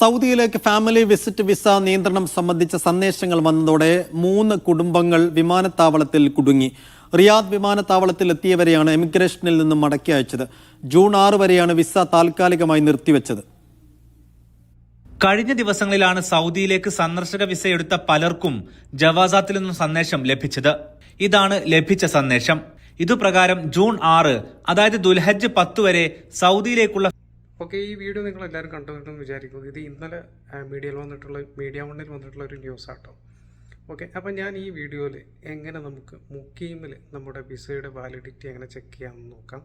സൗദിയിലേക്ക് family visit visa നിയന്ത്രണം സംബന്ധിച്ച സന്ദേശങ്ങൾ വന്നതോടെ മൂന്ന് കുടുംബങ്ങൾ വിമാനത്താവളത്തിൽ കുടുങ്ങി. റിയാദ് വിമാനത്താവളത്തിൽ എത്തിയവരെയാണ് എമിഗ്രേഷനിൽ നിന്നും മടക്കി അയച്ചത്. ജൂൺ ആറ് വരെയാണ് വിസ താൽക്കാലികമായി നിർത്തിവെച്ചത്. കഴിഞ്ഞ ദിവസങ്ങളിലാണ് സൗദിയിലേക്ക് സന്ദർശക വിസ എടുത്ത പലർക്കും ജവാസാത്തിൽ നിന്നും സന്ദേശം ലഭിച്ചത്. ഇതാണ് ലഭിച്ച സന്ദേശം. ഇതുപ്രകാരം ജൂൺ ആറ് അതായത് ദുൽഹജ്ജ് പത്ത് വരെ സൗദിയിലേക്കുള്ള ഓക്കെ ഈ വീഡിയോ നിങ്ങൾ എല്ലാവരും കണ്ടുവന്നിട്ടെന്ന് വിചാരിക്കുന്നു. ഇത് ഇന്നലെ മീഡിയയിൽ വന്നിട്ടുള്ള മീഡിയ വണ്ണിൽ വന്നിട്ടുള്ള ഒരു ന്യൂസ് ആട്ടോ ഓക്കെ അപ്പോൾ ഞാൻ ഈ വീഡിയോയിൽ എങ്ങനെ നമുക്ക് മുക്കീമിൽ നമ്മുടെ വിസയുടെ വാലിഡിറ്റി എങ്ങനെ ചെക്ക് ചെയ്യാമെന്ന് നോക്കാം.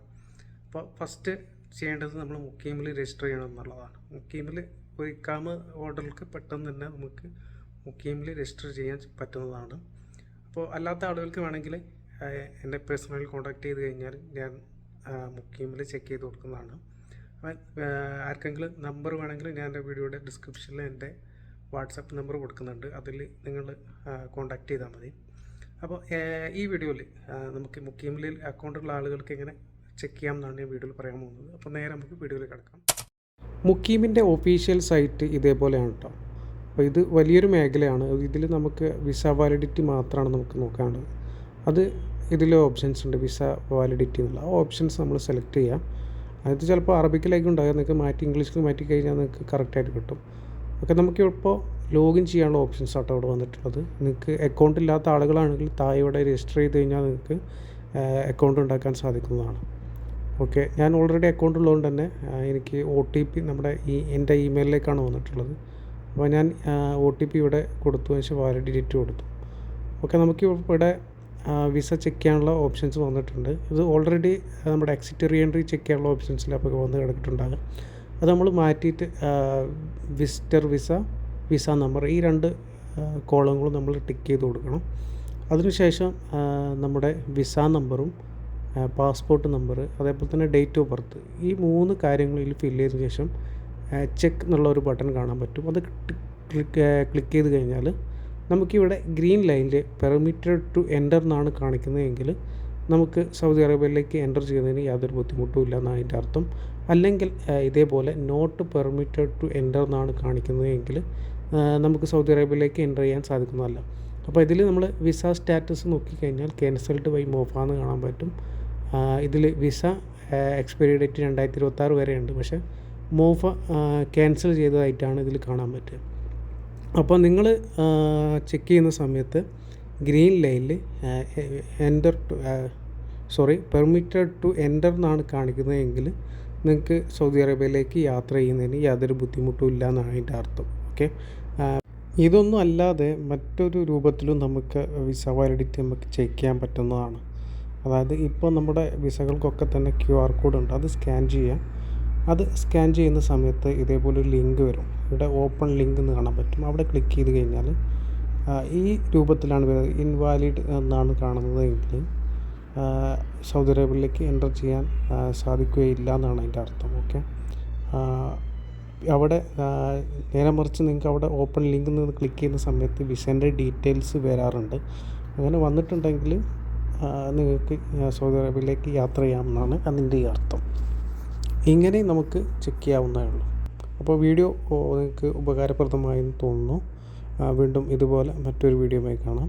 അപ്പോൾ ഫസ്റ്റ് ചെയ്യേണ്ടത് നമ്മൾ മുക്കീമിൽ രജിസ്റ്റർ ചെയ്യണം എന്നുള്ളതാണ്. മുക്കീമിൽ ഒരു ഇക്കാമ ഓർഡർക്ക് പെട്ടെന്ന് തന്നെ നമുക്ക് മുക്കീമിൽ രജിസ്റ്റർ ചെയ്യാൻ പറ്റുന്നതാണ്. അപ്പോൾ അല്ലാത്ത ആളുകൾക്ക് വേണമെങ്കിൽ എന്റെ പേഴ്സണലി കോൺടാക്ട് ചെയ്ത് കഴിഞ്ഞാൽ ഞാൻ മുക്കീമിൽ ചെക്ക് ചെയ്ത് കൊടുക്കുന്നതാണ്. ആർക്കെങ്കിലും നമ്പർ വേണമെങ്കിൽ ഞാൻ എന്റെ വീഡിയോയുടെ ഡിസ്ക്രിപ്ഷനിൽ എന്റെ വാട്സപ്പ് നമ്പർ കൊടുക്കുന്നുണ്ട്. അതിൽ നിങ്ങൾ കോൺടാക്റ്റ് ചെയ്താൽ മതി. അപ്പോൾ ഈ വീഡിയോയിൽ നമുക്ക് മുഖ്യമലിൽ അക്കൗണ്ടുള്ള ആളുകൾക്ക് എങ്ങനെ ചെക്ക് ചെയ്യാം എന്നാണ് ഞാൻ വീഡിയോയിൽ പറയാൻ പോകുന്നത്. അപ്പോൾ നേരെ നമുക്ക് വീഡിയോയിൽ കിടക്കാം. മുക്കീമിന്റെ ഒഫീഷ്യൽ സൈറ്റ് ഇതേപോലെയാണ് കേട്ടോ. അപ്പോൾ ഇത് വലിയൊരു മേഖലയാണ്. ഇതിൽ നമുക്ക് വിസ വാലിഡിറ്റി മാത്രമാണ് നമുക്ക് നോക്കാനുള്ളത്. അത് ഇതിൽ ഓപ്ഷൻസ് ഉണ്ട് വിസ വാലിഡിറ്റി എന്നുള്ള. ആ ഓപ്ഷൻസ് നമ്മൾ സെലക്ട് ചെയ്യാം. അത് ചിലപ്പോൾ അറബിക്കിലേക്ക് ഉണ്ടാകും നിങ്ങൾക്ക് മാറ്റി ഇംഗ്ലീഷിലേക്ക് മാറ്റി കഴിഞ്ഞാൽ നിങ്ങൾക്ക് കറക്റ്റായിട്ട് കിട്ടും. ഓക്കെ നമുക്ക് ഇപ്പോൾ ലോഗിൻ ചെയ്യാനുള്ള ഓപ്ഷൻസ് ആട്ടോ അവിടെ വന്നിട്ടുള്ളത്. നിങ്ങൾക്ക് അക്കൗണ്ട് ഇല്ലാത്ത ആളുകളാണെങ്കിൽ ഇവിടെ രജിസ്റ്റർ ചെയ്ത് കഴിഞ്ഞാൽ നിങ്ങൾക്ക് അക്കൗണ്ട് ഉണ്ടാക്കാൻ സാധിക്കുന്നതാണ്. ഓക്കെ ഞാൻ ഓൾറെഡി അക്കൗണ്ട് ഉള്ളതുകൊണ്ട് തന്നെ എനിക്ക് ഒ ടി പി നമ്മുടെ ഈ എന്റെ ഇമെയിലിലേക്കാണ് വന്നിട്ടുള്ളത്. അപ്പോൾ ഞാൻ ഒ ടി പി ഇവിടെ കൊടുത്തു വെച്ചാൽ വാലിഡിറ്റി കൊടുത്തു. ഓക്കെ നമുക്ക് ഇവിടെ വിസ ചെക്ക് ചെയ്യാനുള്ള ഓപ്ഷൻസ് വന്നിട്ടുണ്ട്. ഇത് ഓൾറെഡി നമ്മുടെ എക്സിറ്റ് റീ എൻട്രി ചെക്ക് ചെയ്യാനുള്ള ഓപ്ഷൻസിൽ അപ്പോൾ വന്ന് കിടക്കിയിട്ടുണ്ടാകും അത് നമ്മൾ മാറ്റിയിട്ട് വിസിറ്റർ വിസ വിസ നമ്പർ ഈ രണ്ട് കോളങ്ങളും നമ്മൾ ടിക്ക് ചെയ്ത് കൊടുക്കണം. അതിനുശേഷം നമ്മുടെ വിസ നമ്പറും പാസ്പോർട്ട് നമ്പർ അതേപോലെ തന്നെ ഡേറ്റ് ഓഫ് ബർത്ത് ഈ മൂന്ന് കാര്യങ്ങളിൽ ഫില്ല് ചെയ്തതിന് ശേഷം ചെക്ക് എന്നുള്ള ഒരു ബട്ടൺ കാണാൻ പറ്റും. അത് ക്ലിക്ക് ക്ലിക്ക് ചെയ്ത് കഴിഞ്ഞാൽ നമുക്കിവിടെ ഗ്രീൻ ലൈനിൽ പെർമിറ്റഡ് ടു എന്റർ എന്നാണ് കാണിക്കുന്നതെങ്കിൽ നമുക്ക് സൗദി അറേബ്യയിലേക്ക് എന്റർ ചെയ്യുന്നതിന് യാതൊരു ബുദ്ധിമുട്ടും ഇല്ല എന്നാണ് അതിന്റെ അർത്ഥം. അല്ലെങ്കിൽ ഇതേപോലെ നോട്ട് പെർമിറ്റഡ് ടു എന്റർ എന്നാണ് കാണിക്കുന്നതെങ്കിൽ നമുക്ക് സൗദി അറേബ്യയിലേക്ക് എന്റർ ചെയ്യാൻ സാധിക്കുന്നതല്ല. അപ്പോൾ ഇതിൽ നമ്മൾ വിസ സ്റ്റാറ്റസ് നോക്കിക്കഴിഞ്ഞാൽ ക്യാൻസൽഡ് ബൈ മോഫാന്ന് കാണാൻ പറ്റും. ഇതിൽ വിസ എക്സ്പയറി ഡേറ്റ് രണ്ടായിരത്തി ഇരുപത്താറ് വരെയുണ്ട്. പക്ഷേ മോഫ ക്യാൻസൽ ചെയ്തതായിട്ടാണ് ഇതിൽ കാണാൻ പറ്റുക. അപ്പോൾ നിങ്ങൾ ചെക്ക് ചെയ്യുന്ന സമയത്ത് ഗ്രീൻ ലൈനിൽ enter to sorry permitted to enter എന്നാണ് കാണിക്കുന്നതെങ്കിൽ നിങ്ങൾക്ക് സൗദി അറേബ്യയിലേക്ക് യാത്ര ചെയ്യുന്നതിന് യാതൊരു ബുദ്ധിമുട്ടും ഇല്ല എന്നാണ് അതിന്റെ അർത്ഥം. ഓക്കെ? ഇതൊന്നും അല്ലാതെ മറ്റൊരു രൂപത്തിലും നമുക്ക് വിസ വാലിഡിറ്റി നമുക്ക് ചെക്ക് ചെയ്യാൻ പറ്റുന്നതാണ്. അതായത് ഇപ്പോൾ നമ്മുടെ വിസകൾക്കൊക്കെ തന്നെ ക്യു ആർ കോഡ് ഉണ്ട്. അത് സ്കാൻ ചെയ്യാം. അത് സ്കാൻ ചെയ്യുന്ന സമയത്ത് ഇതേപോലെ ഒരു ലിങ്ക് വരും. ഇവിടെ ഓപ്പൺ ലിങ്ക് എന്ന് കാണാൻ പറ്റും. അവിടെ ക്ലിക്ക് ചെയ്ത് കഴിഞ്ഞാൽ ഈ രൂപത്തിലാണ് വരുന്നത്. ഇൻവാലിഡ് എന്നാണ് കാണുന്നത് എങ്കിൽ സൗദി അറേബ്യയിലേക്ക് എന്റർ ചെയ്യാൻ സാധിക്കുകയില്ല എന്നാണ് അതിന്റെ അർത്ഥം. ഓക്കെ? അവിടെ നേരെ മറിച്ച് നിങ്ങൾക്ക് അവിടെ ഓപ്പൺ ലിങ്ക് നിന്ന് ക്ലിക്ക് ചെയ്യുന്ന സമയത്ത് വിസേന്റെ ഡീറ്റെയിൽസ് വരാറുണ്ട്. അങ്ങനെ വന്നിട്ടുണ്ടെങ്കിൽ നിങ്ങൾക്ക് സൗദി അറേബ്യയിലേക്ക് യാത്ര ചെയ്യാമെന്നാണ് അതിന്റെ അർത്ഥം. ഇങ്ങനെ നമുക്ക് ചെക്ക് ചെയ്യാവുന്നതേ ഉള്ളൂ അപ്പോൾ വീഡിയോ നിങ്ങൾക്ക് നിങ്ങൾക്ക് ഉപകാരപ്രദമായെന്ന് തോന്നുന്നു. വീണ്ടും ഇതുപോലെ മറ്റൊരു വീഡിയോയുമായി കാണാം.